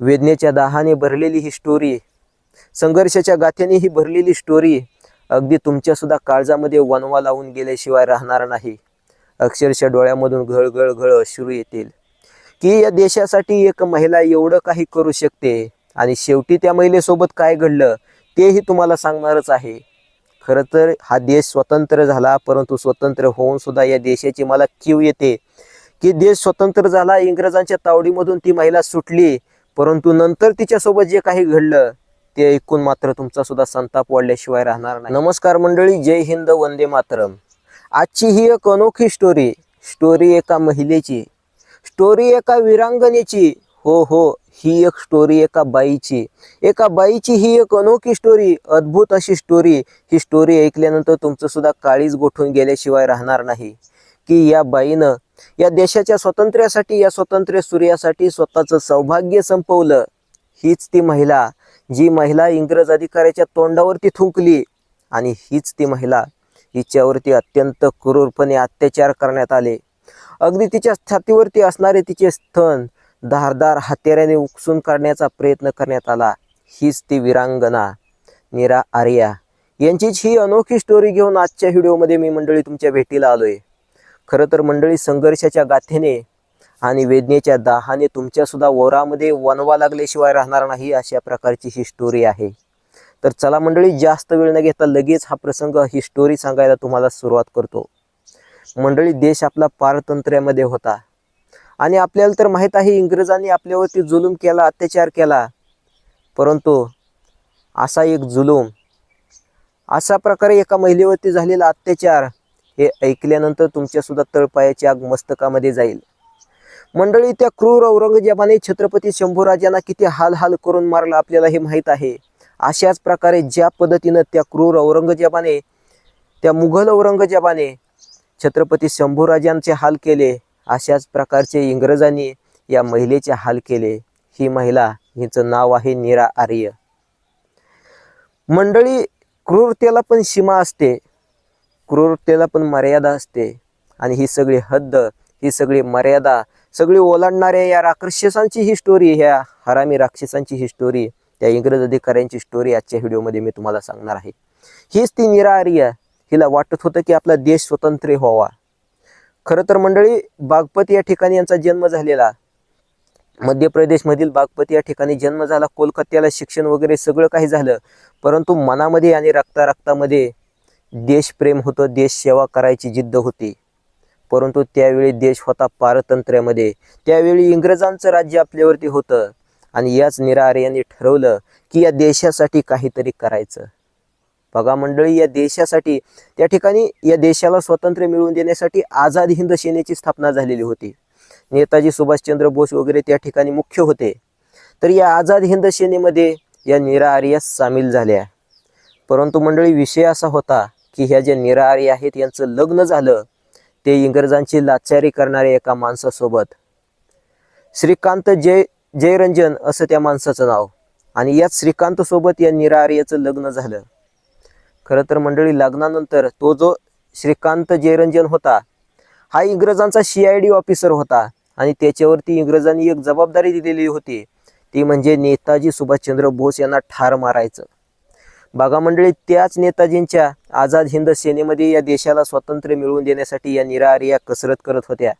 वेदनेच्या दाहाने भरलेली ही स्टोरी संघर्षाच्या गाथ्याने ही भरलेली स्टोरी अगदी तुमच्यासुद्धा काळजामध्ये वनवा लावून गेल्याशिवाय राहणार नाही. अक्षरशः डोळ्यामधून घळघळ घळ अश्रू येतील. की या देशासाठी एक महिला एवढं काही करू शकते आणि शेवटी त्या महिलेसोबत काय घडलं तेही तुम्हाला सांगणारच आहे. खरं तर हा देश स्वतंत्र झाला परंतु स्वतंत्र होऊन सुद्धा या देशाची मला कीव येते. की देश स्वतंत्र झाला इंग्रजांच्या तावडीमधून ती महिला सुटली परंतु नंतर तिच्यासोबत जे काही घडलं ते ऐकून मात्र तुमचा सुद्धा संताप वाढल्याशिवाय राहणार नाही. नमस्कार मंडळी जय हिंद वंदे मातरम. आजची ही एक अनोखी स्टोरी स्टोरी एका महिलेची स्टोरी एका विरांगणेची हो हो ही एक स्टोरी एका बाईची. एका बाईची ही एक अनोखी स्टोरी अद्भुत अशी स्टोरी ही स्टोरी ऐकल्यानंतर तुमचं सुद्धा काळीच गोठून गेल्याशिवाय राहणार नाही. की या बाईनं या देशाच्या स्वातंत्र्यासाठी या स्वातंत्र्य सूर्यासाठी स्वतःचं सौभाग्य संपवलं. हीच ती महिला जी महिला इंग्रज अधिकाऱ्याच्या तोंडावरती थुंकली आणि हीच ती महिला हिच्यावरती अत्यंत क्रूरपणे अत्याचार करण्यात आले. अगदी तिच्या छातीवरती असणारे तिचे स्तन धारदार हत्याऱ्याने उकसून काढण्याचा प्रयत्न करण्यात आला. हीच ती विरांगना निरा आर्या. यांचीच ही अनोखी स्टोरी घेऊन आजच्या व्हिडिओमध्ये मी मंडळी तुमच्या भेटीला आलोय. खरं तर मंडळी संघर्षाच्या गाथेने आणि वेदनेच्या दाहाने तुमच्यासुद्धा वरामध्ये वनवा लागल्याशिवाय राहणार नाही अशा प्रकारची ही स्टोरी आहे. तर चला मंडळी जास्त वेळ न घेता लगेच हा प्रसंग ही स्टोरी सांगायला तुम्हाला सुरुवात करतो. मंडळी देश आपला पारतंत्र्यामध्ये होता. आणि आपल्याला तर माहीत आहे इंग्रजांनी आपल्यावरती जुलूम केला अत्याचार केला. परंतु असा एक जुलूम अशा प्रकारे एका महिलेवरती झालेला अत्याचार हे ऐकल्यानंतर तुमच्यासुद्धा तळपायाची आग मस्तकामध्ये जाईल. मंडळी त्या क्रूर औरंगजेबाने छत्रपती शंभूराजांना किती हाल हाल करून मारला आपल्याला हे माहीत आहे. अशाच प्रकारे ज्या पद्धतीनं त्या क्रूर औरंगजेबाने त्या मुघल औरंगजेबाने छत्रपती शंभूराजांचे हाल केले अशाच प्रकारचे इंग्रजांनी या महिलेचे हाल केले. ही महिला हिचं नाव आहे नीरा आर्य. मंडळी क्रूरतेला पण सीमा असते. क्रूरतेला पण मर्यादा असते. आणि ही सगळी हद्द ही सगळी मर्यादा सगळी ओलांडणाऱ्या या राक्षसांची ही स्टोरी ह्या हरामी राक्षसांची ही स्टोरी त्या इंग्रज अधिकाऱ्यांची स्टोरी आजच्या व्हिडिओमध्ये मी तुम्हाला सांगणार आहे. हीच ती निराआर्य हिला वाटत होतं की आपला देश स्वतंत्र व्हावा. खरं तर मंडळी बागपत या ठिकाणी यांचा जन्म झालेला. मध्य प्रदेशमधील बागपत या ठिकाणी जन्म झाला. कोलकात्याला शिक्षण वगैरे सगळं काही झालं. परंतु मनामध्ये आणि रक्ता रक्तामध्ये देशप्रेम होतं देश सेवा करायची जिद्द होती. परंतु त्यावेळी देश होता पारतंत्र्यामध्ये. त्यावेळी इंग्रजांचं राज्य आपल्यावरती होतं आणि याच निरार यांनी ठरवलं की या देशासाठी काहीतरी करायचं. बघा मंडळी या देशासाठी त्या ठिकाणी या देशाला स्वातंत्र्य मिळवून देण्यासाठी आझाद हिंद सेनेची स्थापना झालेली होती. नेताजी सुभाषचंद्र बोस वगैरे त्या ठिकाणी मुख्य होते. तर या आझाद हिंद सेनेमध्ये या निरा आर्या सामील झाल्या. परंतु मंडळी विषय असा होता की ह्या ज्या निरा आहेत यांचं लग्न झालं ते इंग्रजांची लाचारी करणाऱ्या एका माणसासोबत. श्रीकांत जय जयरंजन असं त्या माणसाचं नाव. आणि याच श्रीकांत सोबत या निराहार्याचं लग्न झालं. खरं तर मंडळी लग्नानंतर तो जो श्रीकांत जयरंजन होता हा इंग्रजांचा सी आय डी ऑफिसर होता. आणि त्याच्यावरती इंग्रजांनी एक जबाबदारी दिलेली होती. ती म्हणजे नेताजी सुभाषचंद्र बोस यांना ठार मारायचं. बघा मंडळी त्याच नेताजींच्या आझाद हिंद सेनेमध्ये या देशाला स्वातंत्र्य मिळवून देण्यासाठी या निराहारिया कसरत करत होत्या.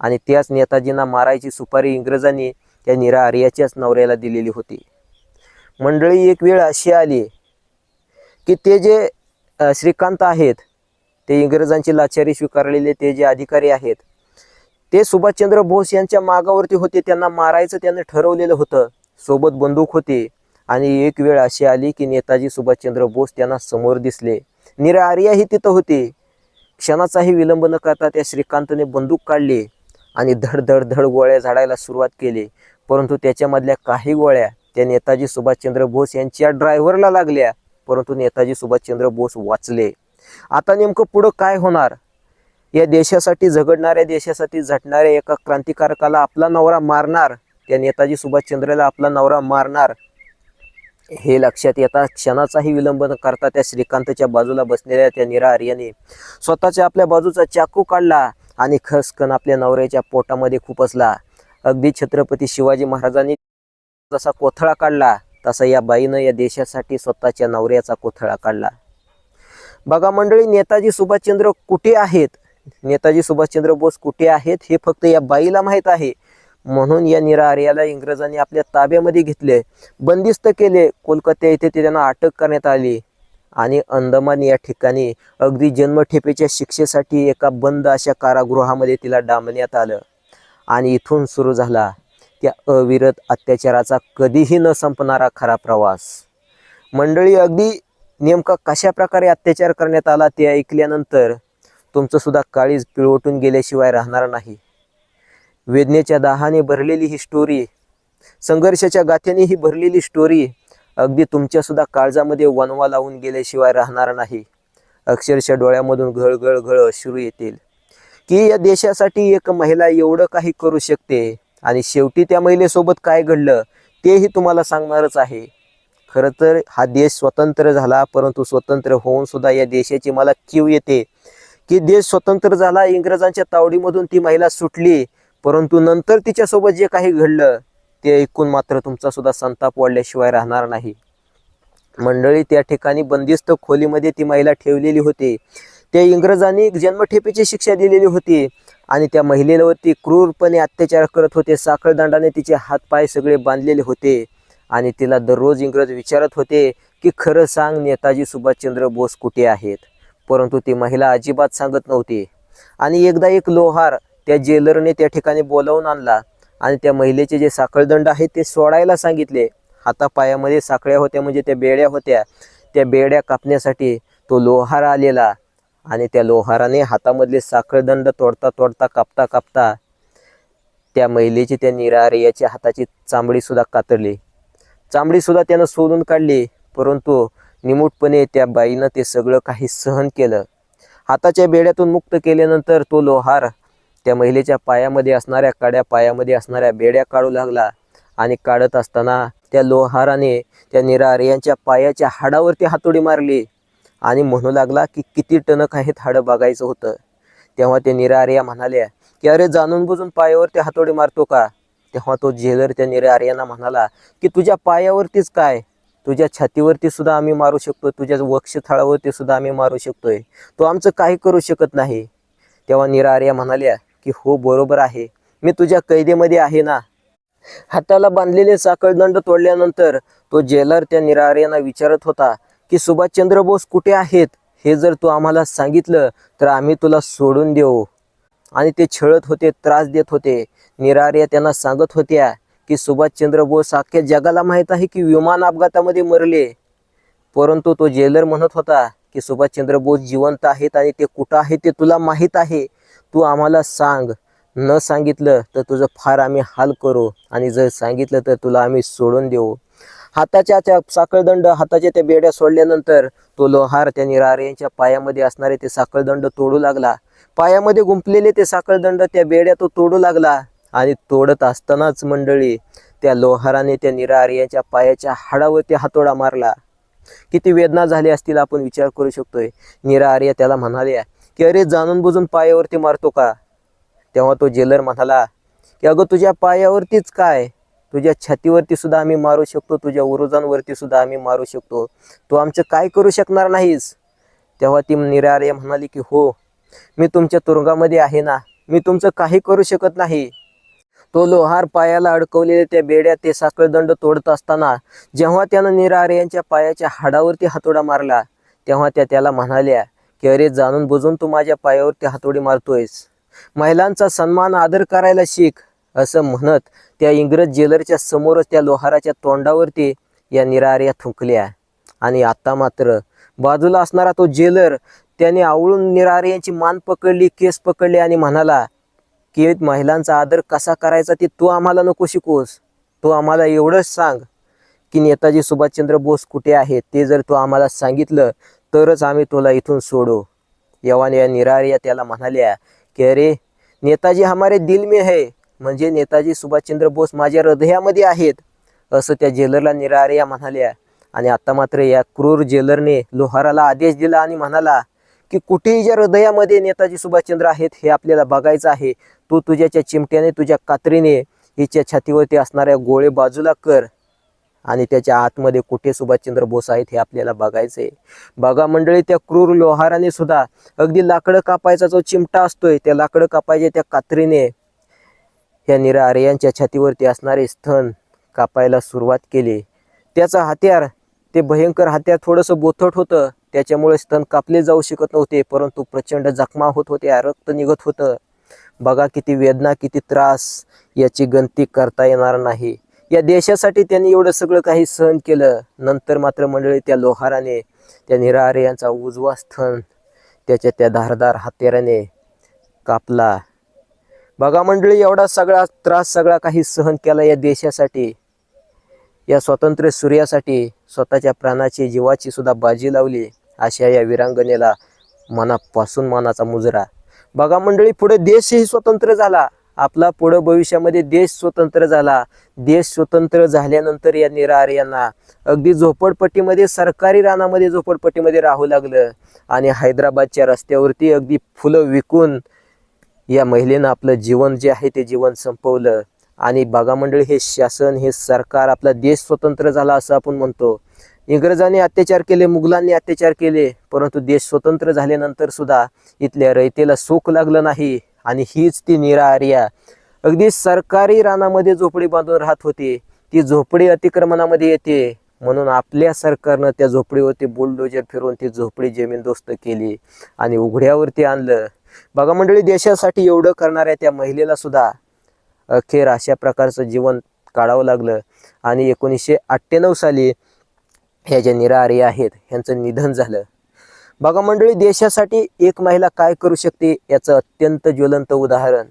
आणि त्याच नेताजींना मारायची सुपारी इंग्रजांनी त्या निराहारियाच्याच नवऱ्याला दिलेली होती. मंडळी एक वेळ अशी आली की ते जे श्रीकांत आहेत ते इंग्रजांची लाचारी स्वीकारलेले ते जे अधिकारी आहेत ते सुभाषचंद्र बोस यांच्या मागावरती होते. त्यांना मारायचं त्यांनी ठरवलेलं होतं. सोबत बंदूक होती. आणि एक वेळ अशी आली की नेताजी सुभाषचंद्र बोस त्यांना समोर दिसले. निरा आर्याही तिथं होती. क्षणाचाही विलंब न करता त्या श्रीकांतने बंदूक काढली आणि धड धड धड गोळ्या झाडायला सुरुवात केली. परंतु त्याच्यामधल्या काही गोळ्या त्या नेताजी सुभाषचंद्र बोस यांच्या ड्रायव्हरला लागल्या. परंतु नेताजी सुभाषचंद्र बोस वाचले. आता नेमकं पुढं काय होणार? या देशासाठी झगडणाऱ्या देशासाठी झटणाऱ्या एका क्रांतिकारकाला आपला नवरा मारणार? त्या नेताजी सुभाषचंद्रला आपला नवरा मारणार? हे लक्षात येता क्षणाचाही विलंब न करता त्या श्रीकांतच्या बाजूला बसलेल्या त्या निरा आर्याने स्वतःच्या आपल्या बाजूचा चाकू काढला आणि खसकन आपल्या नवऱ्याच्या पोटामध्ये खुपसला अगदी छत्रपती शिवाजी महाराजांनी जसा कोथळा काढला तसा या बाईनं या देशासाठी स्वतःच्या नवऱ्याचा कोथळा काढला. बघा मंडळी नेताजी सुभाषचंद्र कुठे आहेत? नेताजी सुभाषचंद्र बोस कुठे आहेत हे फक्त या बाईला माहीत आहे. म्हणून या निरार्याला इंग्रजांनी आपल्या ताब्यामध्ये घेतले. बंदिस्त केले. कोलकाता येथे ते त्यांना अटक करण्यात आली. आणि अंदमान या ठिकाणी अगदी जन्मठेपेच्या शिक्षेसाठी एका बंद अशा कारागृहामध्ये तिला डांबण्यात आलं. आणि इथून सुरू झाला त्या अविरत अत्याचाराचा कधीही न संपणारा खरा प्रवास. मंडळी अगदी नेमका कशा प्रकारे अत्याचार करण्यात आला ते ऐकल्यानंतर तुमचंसुद्धा काळीज पिळवटून गेल्याशिवाय राहणार नाही. वेदनेच्या दाहाने भरलेली ही स्टोरी संघर्षाच्या गाथ्याने ही भरलेली स्टोरी अगदी तुमच्या सुद्धा काळजामध्ये वनवा लावून गेल्याशिवाय राहणार नाही. अक्षरशः डोळ्यामधून घळघळ घळ अश्रू येतील. की या देशासाठी एक महिला एवढं काही करू शकते आणि शेवटी त्या महिलेसोबत काय घडलं तेही तुम्हाला सांगणारच आहे. खरं तर हा देश स्वतंत्र झाला परंतु स्वतंत्र होऊन सुद्धा या देशाची मला कीव येते. की देश स्वतंत्र झाला इंग्रजांच्या तावडीमधून ती महिला सुटली परंतु नंतर तिच्यासोबत जे काही घडलं ते ऐकून मात्र तुमचा सुद्धा संताप वाढल्याशिवाय राहणार नाही. मंडळी त्या ठिकाणी बंदिस्त खोलीमध्ये ती महिला ठेवलेली होती. त्या इंग्रजांनी जन्मठेपेची शिक्षा दिलेली होती आणि त्या महिलेवरती क्रूरपणे अत्याचार करत होते. साखळदंडाने तिचे हातपाय सगळे बांधलेले होते आणि तिला दररोज इंग्रज विचारत होते की खरं सांग नेताजी सुभाषचंद्र बोस कुठे आहेत? परंतु ती महिला अजिबात सांगत नव्हती. आणि एकदा एक लोहार त्या जेलरने त्या ठिकाणी बोलावून आणला. आणि त्या महिलेचे जे साखळदंड आहेत ते सोडायला सांगितले. हातापायामध्ये साखळ्या होत्या म्हणजे त्या बेड्या होत्या. त्या बेड्या कापण्यासाठी तो लोहार आलेला. आणि त्या लोहाराने हातामधले साखळदंड तोडता तोडता कापता कापता त्या महिलेची त्या निरारियाच्या हाताची चांबडीसुद्धा कातरली. चांबडीसुद्धा त्यानं सोडून काढली. परंतु निमूटपणे त्या बाईनं ते सगळं काही सहन केलं. हाताच्या बेड्यातून मुक्त केल्यानंतर तो लोहार त्या महिलेच्या पायामध्ये असणाऱ्या काड्या पायामध्ये असणाऱ्या बेड्या काढू लागला आणि काढत असताना त्या लोहाराने त्या निरारियांच्या पायाच्या हाडावरती हातोडी मारली आणि म्हणू लागला की किती टणक आहेत हाडं बघायचं होतं. तेव्हा त्या निरार्या म्हणाल्या की अरे जाणून बुजून पायावरती हातोडी मारतो का? तेव्हा तो जेलर त्या निरार्यांना म्हणाला की तुझ्या पायावरतीच काय? तुझ्या छातीवरती सुद्धा आम्ही मारू शकतो तुझ्या वक्षस्थळावरती सुद्धा आम्ही मारू शकतोय. तो आमचं काही करू शकत नाही. तेव्हा निरार्या म्हणाल्या की हो बरोबर आहे. मी तुझ्या कैदेमध्ये आहे ना. हाताला बांधलेले साखळदंड तोडल्यानंतर तो जेलर त्या निराऱ्यांना विचारत होता की सुभाषचंद्र बोस कुठे आहेत? हे जर तू आम्हाला सांगितलं तर आम्ही तुला सोडून देऊ. आणि ते छळत होते त्रास देत होते. निरार्या त्यांना सांगत होत्या की सुभाषचंद्र बोस अख्ख्या जगाला माहीत आहे की विमान अपघातामध्ये मरले. परंतु तो जेलर म्हणत होता की सुभाषचंद्र बोस जिवंत आहेत आणि ते कुठं आहे ते तुला माहीत आहे. तू आम्हाला सांग. न सांगितलं तर तुझं फार आम्ही हाल करू आणि जर सांगितलं तर तुला आम्ही सोडून देऊ. हाताच्या त्या साखळदंड हाताच्या त्या बेड्या सोडल्यानंतर तो लोहार त्या निरार्यांच्या पायामध्ये असणारे ते साखळदंड तोडू लागला. पायामध्ये गुंपलेले ते साखळदंड त्या बेड्या तो तोडू लागला आणि तोडत असतानाच मंडळी त्या लोहाराने त्या निरार्यांच्या पायाच्या हाडावरती हातोडा मारला. किती वेदना झाली असतील आपण विचार करू शकतोय. निरार्या त्याला म्हणाल्या की अरे जाणून बुजून पायावरती मारतो का? तेव्हा तो जेलर म्हणाला की अगं तुझ्या पायावरतीच काय? तुझ्या छातीवरती सुद्धा आम्ही मारू शकतो तुझ्या उरुजांवरती सुद्धा आम्ही मारू शकतो. तू आमचं काय करू शकणार नाहीस? तेव्हा ती निरार्य म्हणाली की हो मी तुमच्या तुरुंगामध्ये आहे ना मी तुमचं काही करू शकत नाही. तो लोहार पायाला अडकवलेले त्या बेड्या ते साखळदंड तोडत असताना जेव्हा त्यानं निरार्यांच्या पायाच्या हाडावरती हातोडा मारला तेव्हा त्या त्याला म्हणाल्या की अरे जाणून बुजून तू माझ्या पायावरती हातोडी मारतोयस. महिलांचा सन्मान आदर करायला शिक असं म्हणत त्या इंग्रज जेलरच्या समोरच त्या लोहाराच्या तोंडावरती या निराऱ्या थुंकल्या. आणि आता मात्र बाजूला असणारा तो जेलर त्याने आवळून निरार्यांची मान पकडली केस पकडले आणि म्हणाला की महिलांचा आदर कसा करायचा ते तू आम्हाला नको शिकोस तू आम्हाला एवढंच सांग की नेताजी सुभाषचंद्र बोस कुठे आहेत ते जर तू आम्हाला सांगितलं तरच आम्ही तुला इथून सोडू. यवान या निरार्या त्याला म्हणाल्या की अरे नेताजी हमारे दिल में है म्हणजे नेताजी सुभाषचंद्र बोस माझ्या हृदयामध्ये आहेत असं त्या जेलरला निरार्या म्हणाल्या. आणि आता मात्र या क्रूर जेलरने लोहाराला आदेश दिला आणि म्हणाला की कुठेही ज्या हृदयामध्ये नेताजी सुभाषचंद्र आहेत हे आपल्याला बघायचं आहे. तू तुझ्याच्या चिमट्याने तुझ्या कात्रीने हिच्या छातीवरती असणाऱ्या गोळे बाजूला कर. आणि त्याच्या आतमध्ये कुठे सुभाषचंद्र बोस आहेत हे आपल्याला बघायचं आहे बघा मंडळी त्या क्रूर लोहाराने सुद्धा अगदी लाकडं कापायचा जो चिमटा असतोय त्या लाकडं कापायच्या त्या कात्रीने या निरा आर्यांच्या छातीवरती असणारे स्थन कापायला सुरुवात केली. त्याचा हत्यार ते भयंकर हत्यार थोडंसं बोथट होतं त्याच्यामुळे स्तन कापले जाऊ शकत नव्हते परंतु प्रचंड जखमा होत होत्या रक्त निघत होतं. बघा किती वेदना किती त्रास याची गणती करता येणार नाही. या देशासाठी त्यांनी एवढं सगळं काही सहन केलं. नंतर मात्र मंडळी त्या लोहाराने त्या निराहारे यांचा उजवा स्थन त्याच्या त्या धारदार हत्याराने कापला. बघा मंडळी एवढा सगळा त्रास सगळा काही सहन केला या देशासाठी. या स्वातंत्र्य सूर्यासाठी स्वतःच्या प्राणाची जीवाची सुद्धा बाजी लावली अशा या विरांगणेला मनापासून मानाचा मुजरा. बघा मंडळी पुढे देशही स्वतंत्र झाला. आपला पुढं भविष्यामध्ये देश स्वतंत्र झाला. देश स्वतंत्र झाल्यानंतर या निरार यांना अगदी झोपडपट्टीमध्ये सरकारी रानामध्ये झोपडपट्टीमध्ये राहू लागलं आणि हैदराबादच्या रस्त्यावरती अगदी फुलं विकून या महिलेनं आपलं जीवन जे आहे ते जीवन संपवलं. आणि बागामंडळी हे शासन हे सरकार आपला देश स्वतंत्र झाला असं आपण म्हणतो. इंग्रजांनी अत्याचार केले मुघलांनी अत्याचार केले परंतु देश स्वतंत्र झाल्यानंतर सुद्धा इथल्या रयतेला सुख लागलं नाही. आणि हीच ती निराआर्या अगदी सरकारी रानामध्ये झोपडी बांधून राहत होती. ती झोपडी अतिक्रमणामध्ये येते. म्हणून आपल्या सरकारनं त्या झोपडीवरती बुलडोजर फिरवून ती झोपडी जमीनदोस्त केली आणि उघड्यावरती आणलं. बघा मंडळी देशासाठी एवढं करणाऱ्या त्या महिलेला सुद्धा अखेर अशा प्रकारचं जीवन काढावं लागलं. आणि एकोणीसशे अठ्ठ्याण्णव साली ह्या ज्या निरा आहेत ह्यांचं निधन झालं. बघा मंडळी देशासाठी एक महिला काय करू शकते याचं अत्यंत ज्वलंत उदाहरण.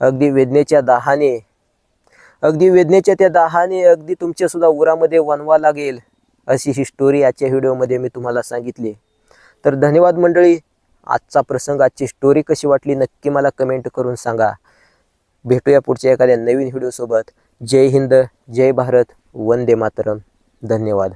अगदी वेदनेच्या दाहाने अगदी वेदनेच्या त्या दाहाने अगदी तुमच्या सुद्धा उरामध्ये वनवा लागेल अशी ही स्टोरी आजच्या व्हिडिओमध्ये मी तुम्हाला सांगितली. तर धन्यवाद मंडळी आजचा प्रसंग आजची स्टोरी कशी वाटली नक्की मला कमेंट करून सांगा. भेटूया पुढच्या एखाद्या नवीन व्हिडिओसोबत. जय हिंद जय भारत वंदे मातरम. धन्यवाद.